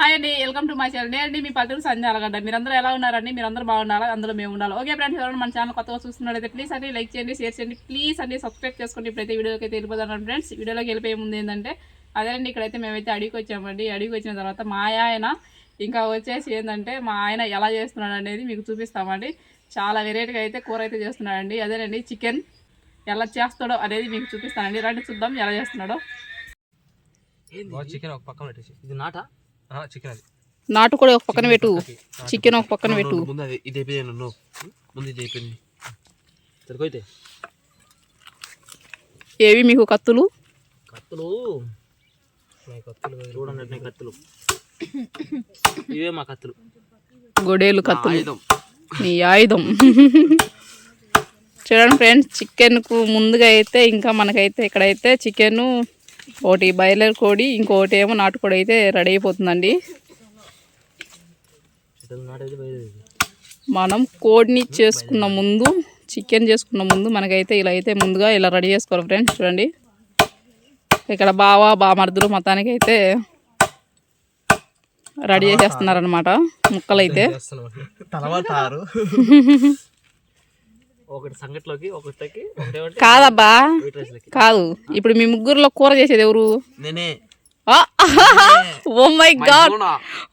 Hi అండి welcome to my channel నేను మీ పల్లెటూరు సంజయ్ అలగడ్డ మీరందరూ ఎలా ఉన్నారండి? మీరందరూ బాగుండాలా అందులో మేము ఉండాలి. ఓకే ఫ్రెండ్స్ ఎవరైనా మన ఛానల్ కొత్తగా చూస్తున్నట్లయితే ప్లీజ్ అండి లైక్ చేయండి షేర్ చేయండి. ప్లీజ్ అండి సబ్స్క్రైబ్ చేసుకోండి. ఇప్పుడైతే వీడియోకి అయితే వెళ్ళిపోతాను ఫ్రెండ్స్ వీడియోలోకి వెళ్ళిపోయే ముందు ఏంటంటే అదేనండి ఇక్కడైతే మేమైతే అడిగి వచ్చామండి. అడిగి వచ్చిన తర్వాత మా ఆయన ఇంకా వచ్చేసి ఏంటంటే మా ఆయన ఎలా చేస్తున్నాడు అనేది మీకు చూపిస్తామండి. చాలా వెరైటీగా అయితే కూర అయితే చేస్తున్నాడండి. అదేనండి చికెన్ ఎలా చేస్తాడో అనేది మీకు చూపిస్తానండి. రండి చూద్దాం ఎలా చేస్తున్నాడో. చికెన్ ఒక పక్కన పెట్టేసి. ఇది నాటా? చికెన్ అది. నాటు కూడా ఒక పక్కన పెట్టు. చికెన్ ఒక పక్కన పెట్టు. ముందు అది ఇది అయిపోయింది నువ్వు ముందు ఇది అయిపోయింది సరిపోయితే ఏవి మీకు కత్తులు? కత్తులు? కత్తులు చూడండి అట్నే కత్తులు. ఇవే మా కత్తులు. గొడేలు కత్తులు. ఆయుధం. నీ ఆయుధం. చూడండి ఫ్రెండ్స్ చికెన్కు ముందుగా అయితే ఇంకా మనకైతే ఇక్కడైతే చికెన్ ఒకటి బాయిలర్ కోడి ఇంకొకటి ఏమో నాటుకోడి అయితే రెడీ అయిపోతుందండి. మనం కోడిని చేసుకున్న ముందు చికెన్ చేసుకున్న ముందు మనకైతే ఇలా అయితే ముందుగా ఇలా రెడీ చేసుకోవాలి ఫ్రెండ్స్ చూడండి. ఇక్కడ బావ బామర్దులు మొత్తానికి అయితే రెడీ చేసేస్తున్నారనమాట ముక్కలైతే. ఒకటి సంగట్లోకి ఒకటికి ఒకటి ఒకటి కాదబ్బా. కాదు. ఇప్పుడు మీ ముగ్గురులో కూర చేసేది ఎవరు? నేనే. ఓ మై గాడ్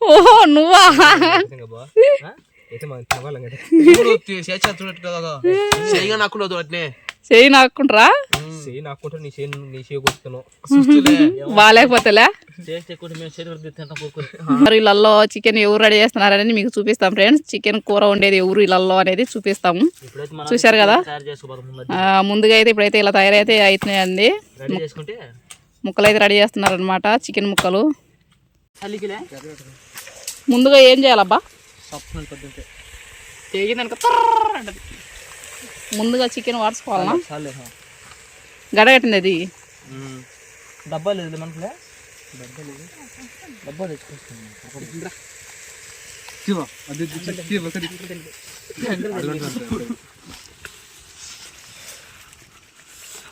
ఓహో నువ్వా? చేయగా నాకున్నది అట్నే. చేయి నాకుంటారా చేయి నాకుంటే నీ చేయి నీ చేయి కొడుతున్నావు బాగాలేకపోతేలే మరి ఇళ్ళల్లో చికెన్ ఎవరు రెడీ చేస్తున్నారని మీకు చూపిస్తాం ఫ్రెండ్స్. చికెన్ కూర వండేది ఎవరు ఇళ్ళల్లో అనేది చూపిస్తాము. చూశారు కదా? ముందుగా అయితే ఇప్పుడైతే ఇలా తయారైతే అవుతున్నాయండి రెడీ చేసుకుంటే? ముక్కలు అయితే రెడీ చేస్తున్నారనమాట చికెన్ ముక్కలు. ముందుగా ఏం చేయాలబ్బా? తెగిందనుక ముందుగా చికెన్ వాడుకోవాలనా చాలే గడగట్టింది అది డబ్బా లేదు మనకులే. డబ్బా లేదు. డబ్బా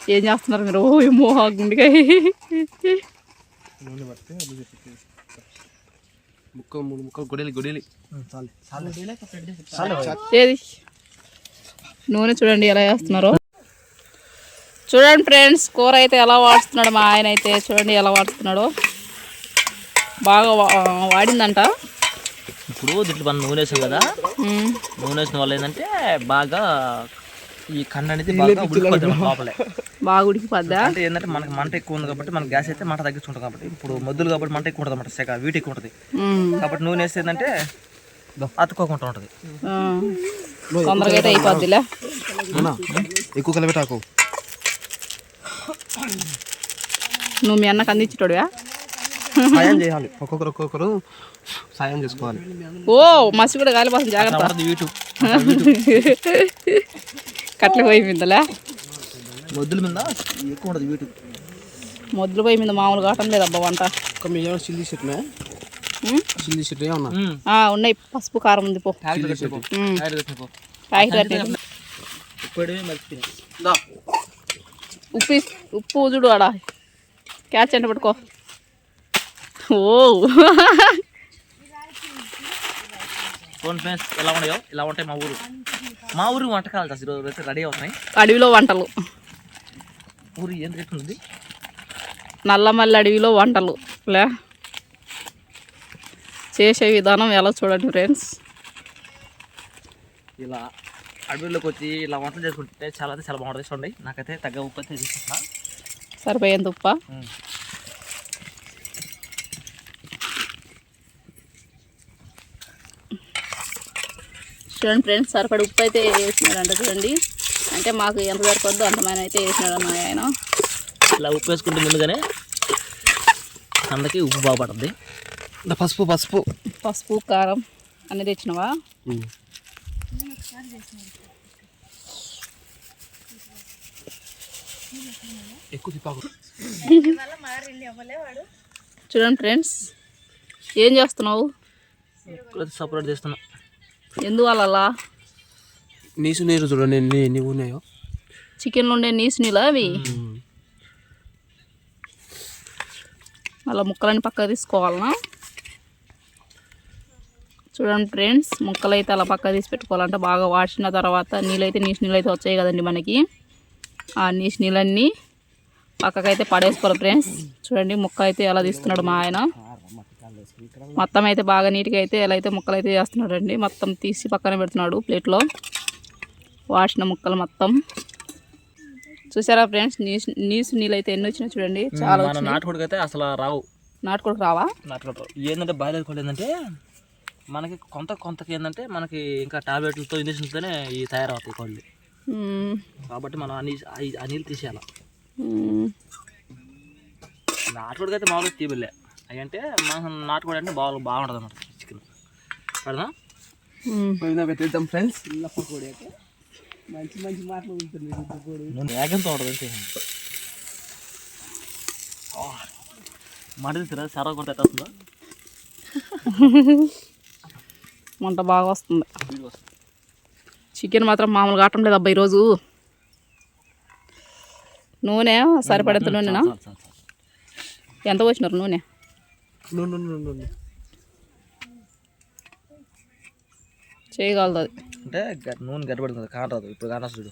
ఏం చేస్తున్నారు మీరు? ఓ ఏమో ఆ గుండెకాయ ముక్క మూడు ముక్కలు గొడేలి గొడేలి ఏది? నూనె చూడండి ఎలా వేస్తున్నారో. చూడండి ఫ్రెండ్స్ కూర అయితే ఎలా వాడుతున్నాడు మా ఆయన అయితే చూడండి ఎలా వాడుతున్నాడో. బాగా వా- వాడిందంట. ఇప్పుడు దీంట్లో మనం నూనె వేసాం కదా. నూనె వేసిన వల్ల ఏంటంటే బాగా ఈ కండ అనేది బాగా ఉడికిపోతుంది లోపలే. బాగా ఉడికిపోద్దా? అంటే ఏంటంటే మనకి మంట ఎక్కువ ఉంది కాబట్టి మన గ్యాస్ అయితే మంట తగ్గించుకుంటాం కాబట్టి ఇప్పుడు మొద్దులు కాబట్టి మంట ఎక్కువ ఉంటుంది అన్నమాట సెక వీటి ఎక్కువ ఉంటుంది. కాబట్టి నూనె వేస్తే ఏంటంటే అతుక్కోకుండా ఉంటుంది. ఆ. తొందరగా అయితే అయిపోద్దిలే. ఎక్కువ కలిపెట్టాకు నువ్వు మీ అన్నకు అందించేటోడువా? సాయం చేయాలి. ఒక్కొక్కరు ఒక్కొక్కరు సాయం చేసుకోవాలి. ఓ మసి కూడా కాలిపోతుంది జాగ్రత్త. యూట్యూబ్ కట్ల పోయి మీదలే? మొద్దుల మీద ఎక్కువ ఉంటుంది యూట్యూబ్ మొద్దుల పోయి మీద మామూలు కావటం లేదబ్బా వంట. ఒక మీ ఏమైనా చిల్లీ చెట్టు ఉన్నాయి. పసుపు కారం ఉంది పో. ఉప్పు ఉప్పు చూడు ఆడ. క్యాచ్ అంటే పట్టుకో. ఓ. ఫోన్ ఫ్రెండ్స్ ఎలా ఉన్నాయో? ఇలా ఉంటాయి మా ఊరు. మా ఊరు వంటకాలు ఈరోజు అయితే రెడీ అవుతున్నాయి. అడవిలో వంటలు. ఊరు ఏం రేట్ ఉంది? నల్లమల్లి అడవిలో వంటలు. లే. చేసే విధానం ఎలా చూడండి ఫ్రెండ్స్ ఇలా అడవిలోకి వచ్చి ఇలా వంటలు చేసుకుంటే చాలా అయితే చాలా బాగుంటుంది. చూడండి. నాకైతే తగ్గ ఉప్పు అయితే తీసుకుంటున్నా. సరిపోయేంత ఉప్ప? చూడండి ఫ్రెండ్స్ సరిపడి ఉప్పు అయితే వేసినాడంట చూడండి. అంటే మాకు ఎంత సరిపోద్దో అంతమైన అయితే వేసినాడు అన్న ఆయన. ఇలా ఉప్పు వేసుకుంటే ముందుగానే అందుకే ఉప్పు బాగా పడుతుంది. పసుపు పసుపు. పసుపు కారం అన్నీ తెచ్చినావా? చూడండి ఫ్రెండ్స్ ఏం చేస్తున్నావు? సపరేట్ చేస్తున్నా. ఎందువల్ల నీసు నీరు చూడండి ఎన్ని ఎన్ని ఉన్నాయో. చికెన్లో ఉండే నీసు నీళ్ళ అవి? అలా ముక్కలని పక్కకు తీసుకోవాలనా? చూడండి ఫ్రెండ్స్ ముక్కలు అయితే అలా పక్క తీసి పెట్టుకోవాలంటే బాగా వాడిన తర్వాత నీళ్ళైతే నీసు నీళ్ళు అయితే వచ్చాయి కదండి మనకి. ఆ నీసు నీళ్ళన్నీ పక్కకైతే పడేసుకోవాలి ఫ్రెండ్స్. చూడండి ముక్క అయితే ఎలా తీస్తున్నాడు మా ఆయన. మొత్తం అయితే బాగా నీట్గా అయితే ఎలా అయితే ముక్కలు అయితే చేస్తున్నాడు అండి మొత్తం తీసి పక్కన పెడుతున్నాడు ప్లేట్లో. వాడిన ముక్కలు మొత్తం. చూసారా ఫ్రెండ్స్ నీసు నీసు నీళ్ళు అయితే ఎన్ని వచ్చినాయి చూడండి. చాలా నాటుకోడికి అయితే అసలు రావు. నాటుకోడికి రావా? నాటుకోడి ఏంటంటే బాయిలర్ ఏంటంటే మనకి కొంత కొంతకి ఏంటంటే మనకి ఇంకా టాబ్లెట్లతో ఇంజక్షన్లతోనే ఈ తయారవుతాయి కోళ్ళు మ్మ్. కాబట్టి మనం ఆ నీ ఆ- ఆ నీళ్ళు తీసేయాలి. నాటుకోడికి అయితే మామూలుగా తీబిల్లే అవి అంటే మనం నాటుకోడి అంటే బాగా బాగుంటుంది అన్నమాట చికెన్. పడదా. పెట్టేద్దాం ఫ్రెండ్స్. కోడి అయితే. మంచి మంచి మాటలు ఉంటుంది నేను వేగంతో ఉంటుంది వస్తుందో? వంట బాగా వస్తుంది. చికెన్ మాత్రం మామూలుగా ఆటం లేదు అబ్బా ఈరోజు. నూనె సరిపడేంత నూనెనా. ఎంత వచ్చినారు నూనె? చేయగలదు అది. అంటే నూనె గడ్డపడుతుంది కదా కానరాదు ఇప్పుడు కానరా చూడు.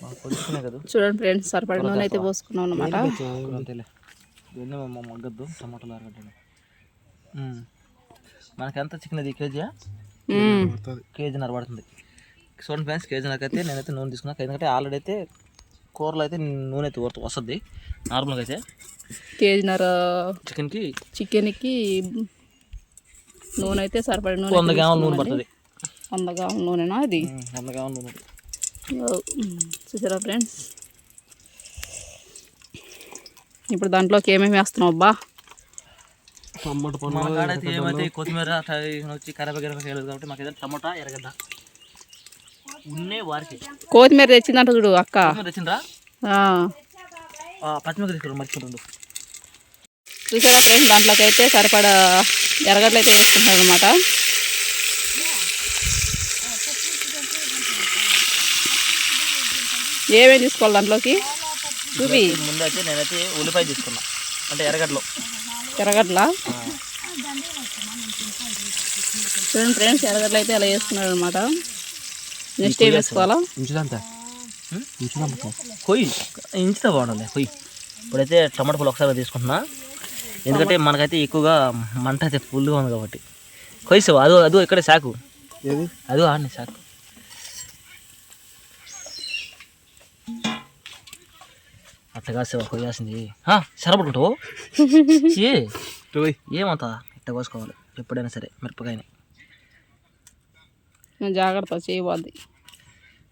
మాకు పొద్దుకునే కదా. చూడండి ఫ్రెండ్స్ సరిపడే నూనె అయితే పోసుకున్నాం అనమాట మగ్గద్దు టమాటాలు మనకి ఎంత చికెన్ అది కేజీయా కేజీన్నర పడుతుంది. చూడండి ఫ్రెండ్స్ కేజీన్నరకు అయితే నేనైతే నూనె తీసుకున్నాను. ఎందుకంటే ఆల్రెడీ అయితే కూరలో అయితే నూనె అయితే వస్తు- వస్తుంది. నార్మల్గా అయితే కేజీన్నర చికెన్కి చికెన్కి నూనె అయితే సరిపడే నూనె వంద గ్రాముల నూనె. పడుతుంది. వంద గ్రాముల నూనెనా అది వంద గ్రాముల నూనె. చూసారా ఫ్రెండ్స్? ఇప్పుడు దాంట్లోకి ఏమేమి వేస్తున్నావు అబ్బా? టమాట మన కాడైతే ఏమైతే ఈ కొత్తిమీర వచ్చి వేయలేదు కాబట్టి మాకు ఏదైనా టమాటా ఎరగడ్డ ఉన్నే వారికి. కొత్తిమీర తెచ్చిందంట చూడు అక్క. కొత్తిమీర తెచ్చిండ్రా? ఆ. ఆ, పచ్చిమిరపకాయ తీసుకురా మర్చిపోతుండు. చూసారా ఫ్రెండ్స్ దాంట్లోకి అయితే సరిపడా ఎర్రగడ్డలు అయితే వేసుకుంటారు అనమాట ఏమేమి తీసుకోవాలి దాంట్లోకి? చూపి. ముందు అయితే నేనైతే ఉల్లిపాయ తీసుకున్నా అంటే ఎర్రగడ్డలో. ఎర్రగడ్డల చూడండి ఫ్రెండ్స్ ఎర్రగడ్డలు అయితే అలా వేసుకున్నాడు అనమాట నెక్స్ట్ ఏం వేసుకోవాలా? ఇంచుదంతా. కొయ్యి. ఇంచుతా బాగుండాలి కొయ్యి. ఇప్పుడైతే టమాటా పూలు ఒకసారి తీసుకుంటున్నా. ఎందుకంటే మనకైతే ఎక్కువగా మంట అయితే ఫుల్గా ఉంది కాబట్టి. కొయ్యి అదో అదో ఇక్కడ సాకు. అదో ఆడిని సాకు. అట్టగా సేవ కొయ్యాల్సింది. సరపడుకుంటావు ఏ పోయి ఏమంతా? ఇట్ట కోసుకోవాలి. ఎప్పుడైనా సరే మిరపకాయని. జాగ్రత్త చేయబోద్ది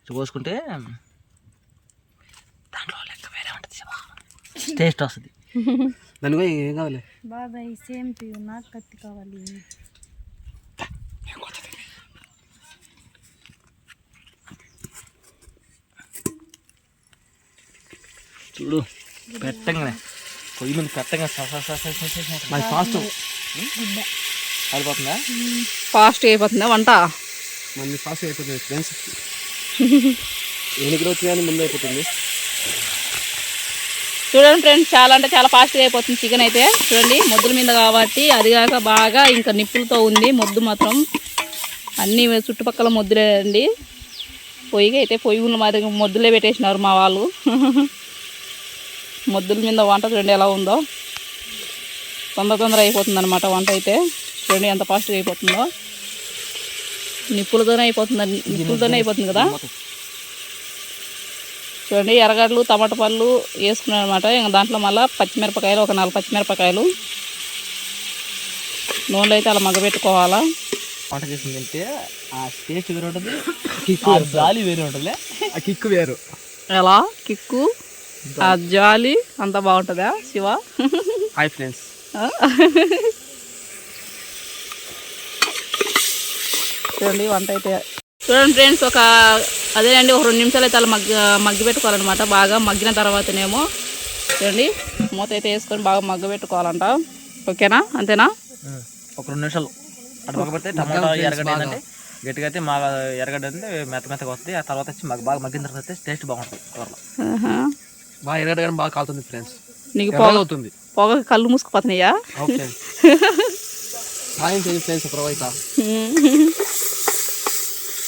ఇట్లా కోసుకుంటే దాంట్లో లెక్క వేరే ఉంటుంది శివ. టేస్ట్ వస్తుంది. దాని పోయి ఏం కావాలి? బాబాయ్ సేమ్ నాకు కత్తి కావాలి. చూడు పెట్టంగానే పొయ్యి మీద పెట్టంగా మరి ఫాస్ట్ పడిపోతుందా ఫాస్ట్ అయిపోతుందా వంట మళ్ళీ ఫాస్ట్ అయిపోతుంది ఫ్రెండ్స్ ఎన్ని ముందు అయిపోతుంది చూడండి ఫ్రెండ్స్ చాలా అంటే చాలా ఫాస్ట్గా అయిపోతుంది చికెన్ అయితే చూడండి మొద్దుల మీద కాబట్టి అది కాక బాగా ఇంకా నిప్పులతో ఉంది మొద్దు మాత్రం అన్నీ చుట్టుపక్కల మొద్దులే అండి పొయ్యికి అయితే పొయ్యి ఉన్న మరి మొద్దులే పెట్టేసినారు మా వాళ్ళు మొద్దుల మీద వంట చూడండి ఎలా ఉందో. తొందర తొందర అయిపోతుంది అనమాట వంట అయితే. చూడండి ఎంత ఫాస్ట్గా అయిపోతుందో. నిప్పులతోనే అయిపోతుంది నిప్పులతోనే అయిపోతుంది కదా. చూడండి ఎర్రగడ్డలు టమాటా పళ్ళు వేసుకున్నాను అనమాట ఇంకా దాంట్లో మళ్ళీ పచ్చిమిరపకాయలు ఒక నాలుగు పచ్చిమిరపకాయలు. నూనెలో అయితే అలా మగ్గబెట్టుకోవాలా. వంట చేసింది తింటే ఆ టేస్ట్ వేరే ఉంటుంది గాలి వేరే ఉంటుంది ఆ కిక్ వేరు. ఎలా? కిక్కు? ఆ జాలి అంతా బాగుంటుందా శివ? Hi friends. చూడండి వంట అయితే. చూడండి ఫ్రెండ్స్ ఒక అదేనండి ఒక రెండు నిమిషాలు అయితే అలా మగ్గ మగ్గి పెట్టుకోవాలన్నమాట. బాగా మగ్గిన తర్వాతనేమో చూడండి మూత అయితే వేసుకొని బాగా మగ్గ పెట్టుకోవాలంట. ఓకేనా? అంతేనా? ఒక రెండు నిమిషాలు. అటు పెడితే టమాటా ఎర్రగడ్డ ఏంటంటే గట్టిగా అయితే మా ఎర్రగడ్డ అంటే మెత్త మెత్తగా వస్తుంది. ఆ తర్వాత వచ్చి మాకు బాగా మగ్గిన తర్వాత టేస్ట్ బాగుంటుంది. కూరలో. బాగా ఎరగడ కానీ బాగా కాలుతుంది ఫ్రెండ్స్ నీకు పొగ అవుతుంది. పొగ కళ్ళు మూసుకుపోతున్నాయా? ఓకే. సాయం చేయండి ఫ్రెండ్స్ అయితే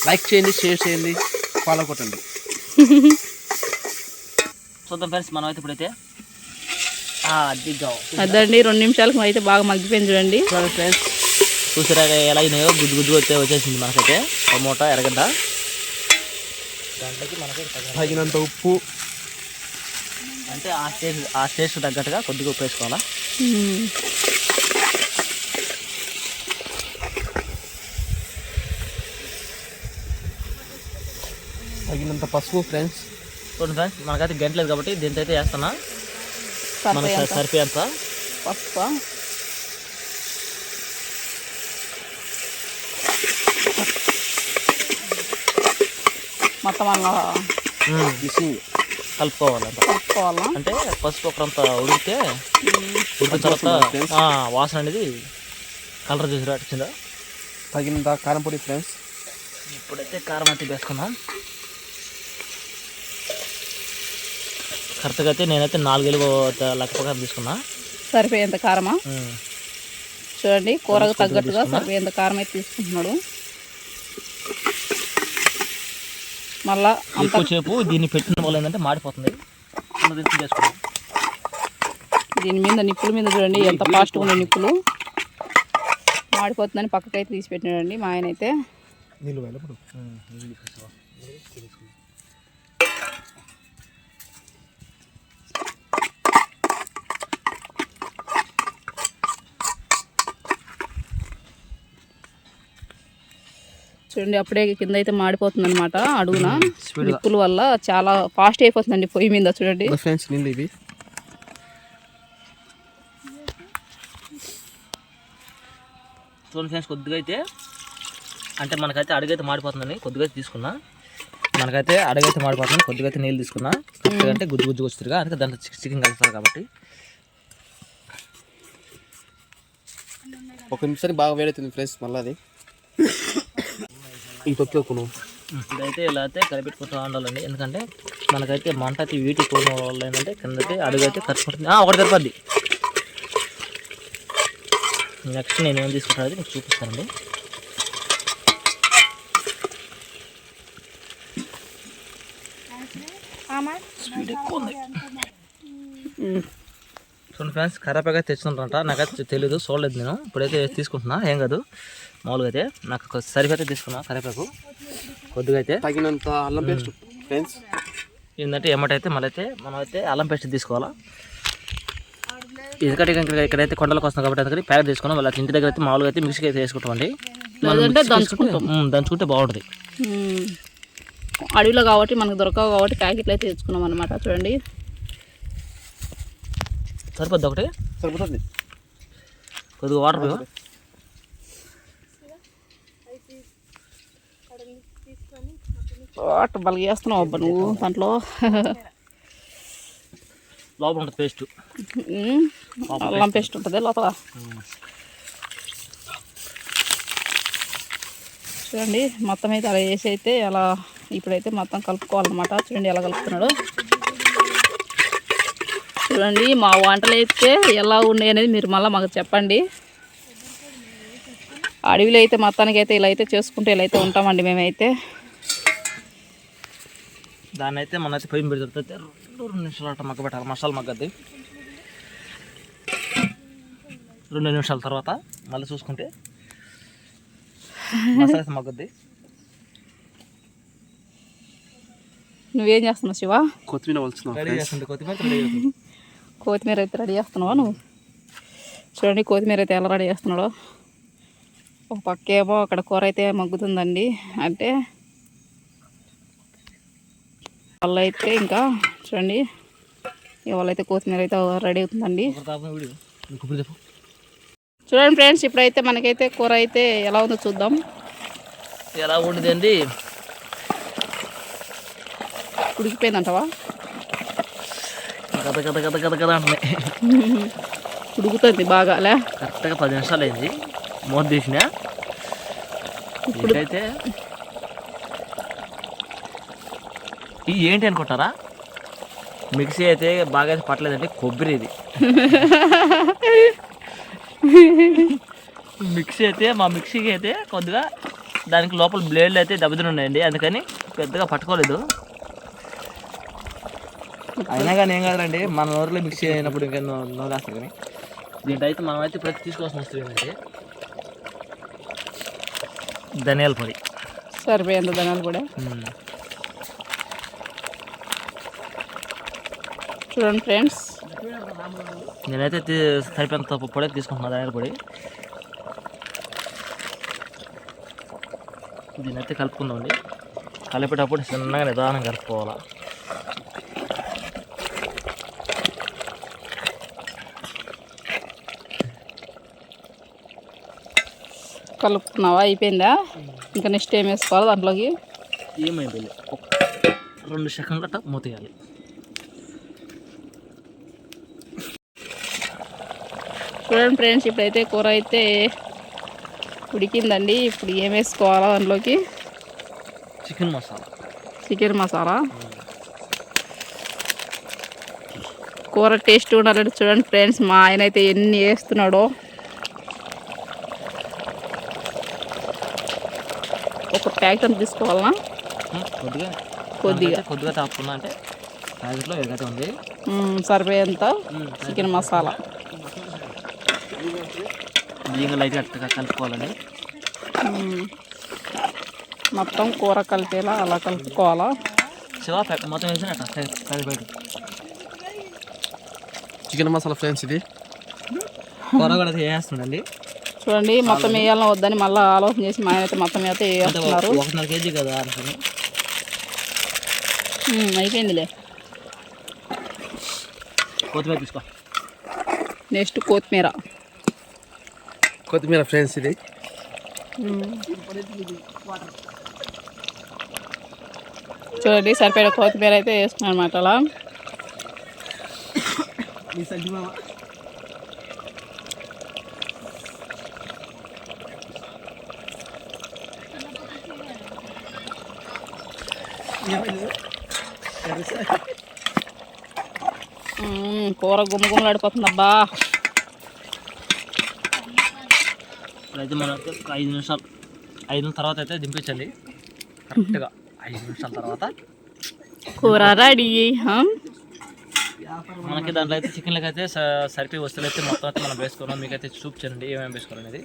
లైక్ చేయండి షేర్ చేయండి ఫాలో కొట్టండి. చూద్దాం ఫ్రెండ్స్ మనం అయితే ఇప్పుడైతే అదండి రెండు నిమిషాలకు అయితే బాగా మగ్గిపోయింది చూడండి. ఫ్రెండ్స్ చూసారా ఎలా అయినాయో? గుడ్డు గుడ్డు వచ్చే వచ్చేసింది మనకైతే. టమోటా ఎరగడ్డ దాంట్లోకి మనకి తగిన- తగినంత ఉప్పు. అంటే ఆ స్టేజ్ ఆ స్టేజ్ తగ్గట్టుగా కొద్దిగా ఉప్పు వేసుకోవాలా? మ్మ్. తగినంత పసుపు ఫ్రెండ్స్. చూడండి ఫ్రెండ్స్ మనకైతే గంటలేదు కాబట్టి దీంతో అయితే వేస్తున్నా మనకు సరిపోయేంత సరిపోయేంత. పసుపు? మొత్తం అలా. కలుపుకోవాలంట. కలుపుకోవాలా? అంటే పసుపు ఒకరంత ఉడికితే ఉడికిన తర్వాత ఆ, వాసన అనేది కలర్ చూసి వచ్చిందా తగినంత కారం పొడి ఫ్రెండ్స్ ఇప్పుడైతే కారం అయితే వేసుకుందాం. కరెక్ట్గా అయితే నేనైతే నాలుగేళ్ళు లెక్క ప్రకారం తీసుకున్నా. సరిపోయేంత కారమా. చూడండి కూరకు తగ్గట్టుగా సరిపోయేంత కారం అయితే తీసుకుంటున్నాడు. మళ్ళా అంత ఎక్కువసేపు దీన్ని పెట్టిన వల్ల ఏంటంటే మాడిపోతుంది. దీని మీద నిప్పుల మీద చూడండి ఎంత ఫాస్ట్గా ఉన్నాయి నిప్పులు. మాడిపోతుందని పక్కకైతే తీసి పెట్టినాడండి మా ఆయన అయితే. చూడండి అప్పుడే కింద అయితే మాడిపోతుంది అనమాట అడుగున నిప్పుల వల్ల చాలా ఫాస్ట్ అయిపోతుందండి పొయ్యి మీద చూడండి. ఫ్రెండ్స్ ఇవి. చూడండి ఫ్రెండ్స్ కొద్దిగా అయితే అంటే మనకైతే అడుగైతే మాడిపోతుందని కొద్దిగా అయితే తీసుకున్నా. మనకైతే అడుగైతే మాడిపోతుంది కొద్దిగా అయితే నీళ్ళు తీసుకున్నా. కొద్దిగా అంటే గుజ్జు గుజ్జు వస్తుందిగా అందుకే దాంట్లో చికెన్ చికెన్ కలుస్తారు కాబట్టి. ఒక నిమిషానికి బాగా వేడవుతుంది ఫ్రెండ్స్ మళ్ళీ అది. ఈ తొక్కి ఒక్కును. ఇదైతే ఇలా అయితే కలిపెట్టుకుంటూ ఉండాలండి. ఎందుకంటే మనకైతే మంట అయితే వీటి పోయిన వల్ల ఏంటంటే కింద అయితే అడుగు అయితే కట్టుకుంటుంది ఒకటి సరిపోద్ది. నెక్స్ట్ నేను ఏం తీసుకుంటాను మీకు చూపిస్తానండి. స్పీడ్ ఎక్కువ ఉంది. చూడండి ఫ్రెండ్స్ కరేపాగా తెచ్చుకుంటారంట. నాకైతే తెలియదు చూడలేదు నేను. ఇప్పుడైతే తీసుకుంటున్నా ఏం కాదు. మామూలుగా అయితే నాకు సరిపోతే తీసుకున్నా కరేపాకు. కొద్దిగా అయితే. తగినంత అల్లం పేస్ట్ ఫ్రెండ్స్. ఏంటంటే ఎమ్మటైతే మళ్ళీ అయితే మనం అయితే అల్లం పేస్ట్ తీసుకోవాలా. ఎందుకంటే ఇక్కడ ఇక్కడైతే కొండలకు వస్తున్నాం కాబట్టి అందుకని ప్యాకెట్ తీసుకున్నాం. మళ్ళీ ఇంటి దగ్గర అయితే మామూలుగా అయితే మిక్సీకి అయితే వేసుకుంటామండి దంచుకుంటే. బాగుంటుంది. అడవిలో కాబట్టి మనకు దొరకవు కాబట్టి ప్యాకెట్లు అయితే తెచ్చుకున్నాం అనమాట చూడండి. సరిపోద్ది ఒకటి? సరిపోతుంది. కొద్దిగా వాటర్ వాటర్ బలగ చేస్తున్నావు అబ్బా నువ్వు దాంట్లో లోపల ఉంటుంది పేస్ట్. అల్లం పేస్ట్ ఉంటుంది లోపల. చూడండి మొత్తం అయితే అలా వేసి అయితే అలా ఇప్పుడైతే మొత్తం కలుపుకోవాలన్నమాట. చూడండి ఎలా కలుపుతున్నాడు. చూడండి మా వంటలు అయితే ఎలా ఉన్నాయి అనేది మీరు మళ్ళీ మాకు చెప్పండి. అడవిలో అయితే మొత్తానికి అయితే ఇలా అయితే చేసుకుంటూ ఇలా అయితే ఉంటామండి మేమైతే. దాన్ని అయితే మన అయితే పొయ్యి పెడితే రెండు రెండు నిమిషాలు అట్లా మగ్గ పెట్టాలి మసాలా మగ్గద్ది. రెండు నిమిషాల తర్వాత మళ్ళీ చూసుకుంటే మసాలా అయితే మగ్గద్ది. నువ్వేం చేస్తున్నావు శివ? కొత్తిమీర కొత్తిమీర కొత్తిమీర అయితే రెడీ చేస్తున్నావా నువ్వు? చూడండి కొత్తిమీర అయితే ఎలా రెడీ చేస్తున్నాడో. ఒక పక్క ఏమో అక్కడ కూర అయితే మగ్గుతుందండి. అంటే వాళ్ళు అయితే ఇంకా చూడండి ఇవాళైతే కొత్తిమీర అయితే రెడీ అవుతుందండి. చూడండి ఫ్రెండ్స్ ఇప్పుడైతే మనకైతే కూర అయితే ఎలా ఉందో చూద్దాం. ఎలా ఉండిదండి? ఉడికిపోయిందంటవా? కథ కథ కథ కథ కథ అంటున్నాయి ఉడుకుతుంది బాగా అలా కరెక్ట్గా పది నిమిషాలు అయింది మూత తీసిన ఇప్పుడైతే ఇది ఏంటి అనుకుంటారా మిక్సీ అయితే బాగా అయితే పట్టలేదంటే కొబ్బరి ఇది మిక్సీ అయితే మా మిక్సీకి అయితే కొద్దిగా దానికి లోపల బ్లేడ్లు అయితే దెబ్బతిని ఉన్నాయండి అందుకని పెద్దగా పట్టుకోలేదు అయినా కానీ ఏం కాదండి మన నోరులో మిక్సీ అయినప్పుడు ఇంకా నోరేస్తాం కానీ దీంట్లో అయితే మనం అయితే ప్రతి తీసుకోవాల్సిన వస్తువు ఏంటంటే ధనియాల పొడి. సరిపోయేంత కూడా? మ్మ్. చూడండి ఫ్రెండ్స్. నేనైతే తీ- సరిపోయేంత పొడి తీసుకుంటున్నా ధనియాల పొడి. దీని అయితే కలుపుకుందామండి. కలిపేటప్పుడు చిన్నగా నిదానం కలుపుకోవాలా. కలుపుకున్నావా? అయిపోయిందా? ఇంకా నెక్స్ట్ ఏం వేసుకోవాలి దాంట్లోకి? ఏమైంది? ఒక రెండు సెకండ్ల గట్ట మూతేయాలి. చూడండి ఫ్రెండ్స్ ఇప్పుడైతే కూర అయితే ఉడికిందండి. ఇప్పుడు ఏం వేసుకోవాలా దాంట్లోకి? చికెన్ మసాలా. చికెన్ మసాలా. కూర టేస్ట్ ఉండాలంటే చూడండి ఫ్రెండ్స్ మా ఆయన అయితే ఎన్ని వేస్తున్నాడో ఒక ప్యాకెట్ అంత తీసుకోవాలనా కొద్దిగా. కొద్దిగా. కొద్దిగా తాపుకున్నా అంటే ప్యాకెట్లో ఎగతే ఉంది. సరిపోయేంత చికెన్ మసాలా. బియ్యంగా లైట్గా అట్టగా కలుపుకోవాలండి. మొత్తం కూర కలిపేలా అలా కలుపుకోవాలా? శివ మొత్తం వేసిన కలిపేటు చికెన్ మసాలా ఫ్రెండ్స్ ఇది. కూర కూడా వేస్తుండండి చూడండి మొత్తం వేయాలని వద్దని మళ్ళీ ఆలోచన చేసి మా అయితే మొత్తం అయితే వేస్తున్నారు. అయిపోయిందిలే. కొత్తిమీర తీసుకో. నెక్స్ట్ కొత్తిమీర. కొత్తిమీర ఫ్రెండ్స్ ఇది. చూడండి సరిపోయే కొత్తిమీర అయితే వేసుకున్నాను అనమాట అలా మీ సంచి మామ మ్మ్, కూర గుమ్మ గుమ్మలాడిపోతుంది అబ్బా. అయితే మనం ఐదు నిమిషాలు ఐదు నిమిషాల తర్వాత అయితే దింపించండి. కరెక్ట్గా ఐదు నిమిషాల తర్వాత కూర రెడీ మనకి దాంట్లో అయితే చికెన్లకి అయితే సరిపోయే వస్తువులు అయితే మొత్తం అయితే మనం వేసుకున్నాం. మీకైతే చూపించండి ఏమేమి వేసుకోవాలనేది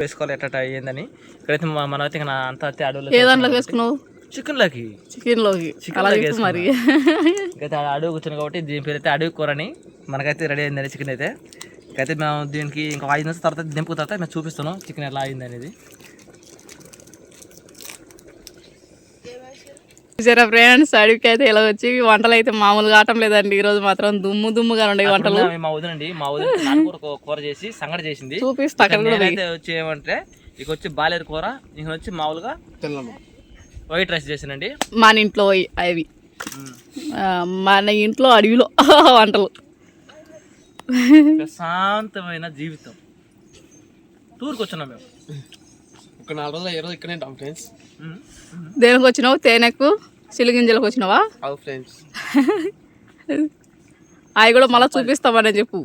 వేసుకోవాలి ఎట్ట అయ్యిందని ఇక్కడైతే మనం అయితే అంతా అయితే అడవులు ఏ దాంట్లోకి వేసుకున్నావు? చికెన్లకి. చికెన్లోకి. Chicken అలా లోకి చెప్పు మరి. అయితే అడవి కూర్చుని కాబట్టి దీని పేరు అయితే అడవి కూర అని మనకైతే రెడీ అయిందండి చికెన్ అయితే. అయితే మేము దీనికి ఇంకా ఐదు నిమిషాల తర్వాత దింపుకు తర్వాత మేము చూపిస్తాను చికెన్ ఎలా అయింది అనేది. చూసారా ఫ్రెండ్స్? అడవికి అయితే ఇలా వచ్చి వంటలు అయితే మామూలుగా ఆటం లేదండి. ఈ రోజు మాత్రం దుమ్ము దుమ్ముగా ఉండే వంటలు. మా వదినండి మా వదిన కూర చేసి సంగటి చేసింది. చూపిస్తా వచ్చి ఏమంటే ఇక వచ్చి బాలేరు కూర ఇంక వచ్చి మామూలుగా తెల్లమ్మ. వైట్ రైస్ చేసానండి మన ఇంట్లో అవి- మన ఇంట్లో అడవిలో వంటలు. ప్రశాంతమైన జీవితం. టూర్కి వచ్చినాం మేము. ఒక నాలుగు రోజులు ఏ రోజు ఇక్కడే ఉంటాం ఫ్రెండ్స్. దేనికి వచ్చినావు? తేనెకు సిలిగింజలకు వచ్చినావా? అవు ఫ్రెండ్స్. అవి కూడా మళ్ళీ చూపిస్తామని చెప్పు.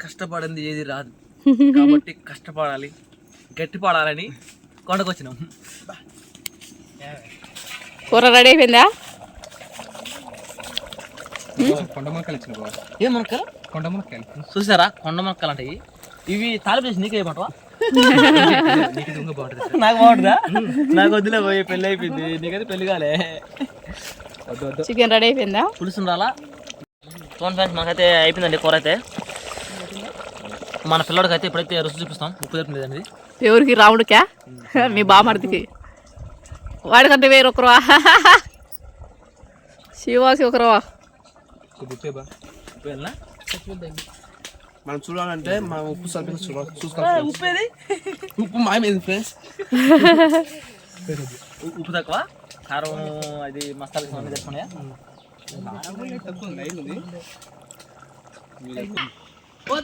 కష్టపడింది ఏది రాదు. కాబట్టి కష్టపడాలి గట్టి పడాలని కొండకు వచ్చినాం కూర రెడీ అయిపోయిందా? కొండ మొక్కలు ఇచ్చిన బాబు. ఏం మొక్కలు కొండ మొక్కలు చూసారా? కొండ మొక్కలు అంటే ఇవి. తాలింపు చేసి నీకే ఏమంటావా నీకు దొంగ బాగుంటుంది? నాకు వద్దులే పోయి పెళ్ళి అయిపోయింది. నీకైతే పెళ్ళి కాలే. చికెన్ రెడీ అయిపోయిందా? పులుసు రాలా చూడండి ఫ్రెండ్స్ మనకైతే అయిపోయిందండి కూర అయితే. మన పిల్లడికి అయితే ఇప్పుడైతే రుచి చూపిస్తాం. ఉప్పు అనేది ఎవరికి రాముడికా? మీ బామర్దికి. వాడికంటే వేరు శివాసి ఉప్పే బా ఉప్పు వెళ్ళినా మనం చూడాలంటే మనం ఉప్పు సరిపోయింది చూడాలి. చూసుకోవాలి ఉప్పేది ఉప్పు మాయమైంది ఫ్రెండ్స్ ఉప్పు తక్కువ? కారం అది మసాలా తెచ్చుకున్నాయా?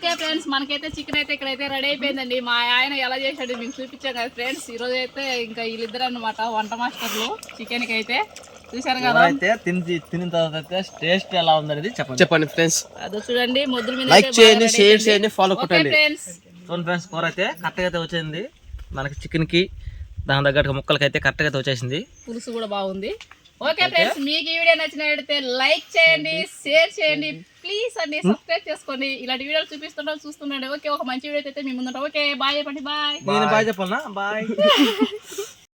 ఓకే ఫ్రెండ్స్ మనకైతే చికెన్ అయితే ఇక్కడైతే రెడీ అయిపోయిందండి. మా ఆయన ఎలా చేశాడు మీకు చూపించాం కదా ఫ్రెండ్స్. ఈ రోజు అయితే ఇంకా వీళ్ళిద్దరు అనమాట వంట మాస్టర్లు చికెన్కి అయితే. చూశారు కదా? అయితే తిని తిన్న తర్వాత అయితే టేస్ట్ ఎలా ఉందనేది చెప్పండి. చెప్పండి ఫ్రెండ్స్. అదో చూడండి ముద్దుల మీద లైక్ చేయండి షేర్ చేయండి ఫాలో ఓకే కొట్టండి. ఫ్రెండ్స్. చూడండి ఫ్రెండ్స్ కూర అయితే కరెక్ట్గా అయితే వచ్చింది మనకి చికెన్కి దాని తగ్గట్టుగా ముక్కలకి అయితే కరెక్ట్గా అయితే వచ్చేసింది. పులుసు కూడా బాగుంది. ఓకే ఫ్రెండ్స్ మీకు ఈ వీడియో నచ్చినట్లయితే లైక్ చేయండి షేర్ చేయండి. ప్లీజ్ అండి సబ్స్క్రైబ్ చేసుకోండి ఇలాంటి వీడియోలు చూపిస్తుంటాం చూస్తుండండి. ఓకే ఒక మంచి వీడియో అయితే మీ ముందుంటాం. ఓకే బాయ్ చెప్పండి బాయ్ బాయ్ చెప్పాలనా? బాయ్